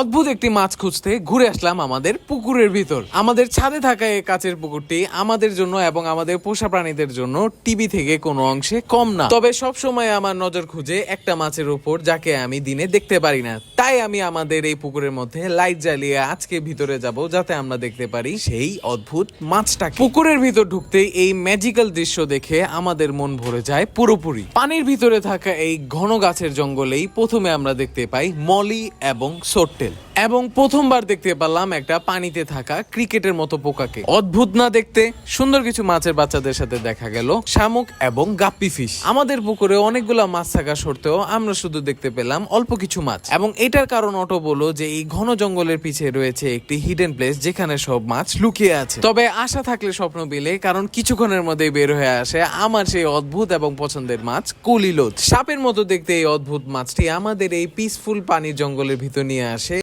অদ্ভুত একটি মাছ খুঁজতে ঘুরে আসলাম আমাদের পুকুরের ভিতর। আমাদের ছাদে থাকা এই কাচের পুকুরটি আমাদের জন্য এবং আমাদের পোষা প্রাণীদের জন্য টিভি থেকে কোনো অংশে কম না। তবে সব সময় আমার নজর খুঁজে একটা মাছের উপর যাকে আমি দিনে দেখতে পারি না। তাই আমি আমাদের এই পুকুরের মধ্যে লাইট জ্বালিয়ে আজকে ভিতরে যাব যাতে আমরা দেখতে পারি সেই অদ্ভুত মাছটাকে। পুকুরের ভিতর ঢুকতেই এই ম্যাজিক্যাল দৃশ্য দেখে আমাদের মন ভরে যায় পুরোপুরি। পানির ভিতরে থাকা এই ঘন গাছের জঙ্গলেই প্রথমে আমরা দেখতে পাই মলি এবং पटेल এবং প্রথমবার দেখতে পেলাম একটা পানিতে থাকা ক্রিকেটের মতো পোকাকে। অদ্ভুত না দেখতে, সুন্দর কিছু মাছের বাচ্চাদের সাথে দেখা গেল, শামুক এবং গাপ্পি ফিশ। আমাদের পুকুরে অনেকগুলো মাছ থাকা সত্ত্বেও আমরা শুধু দেখতে পেলাম অল্প কিছু মাছ। এবং এটার কারণ অটো বলো যে এই ঘন জঙ্গলের পিছে রয়েছে একটি হিডেন প্লেস যেখানে সব মাছ লুকিয়ে আছে। তবে আশা থাকলে স্বপ্ন বিলে কারণ কিছুক্ষণের মধ্যেই বের হয়ে আসে আমার সেই অদ্ভুত এবং পছন্দের মাছ কলিলোদ সাপের মতো দেখতে এই অদ্ভুত মাছটি আমাদের এই পিসফুল পানির জঙ্গলের ভিতর নিয়ে আসে।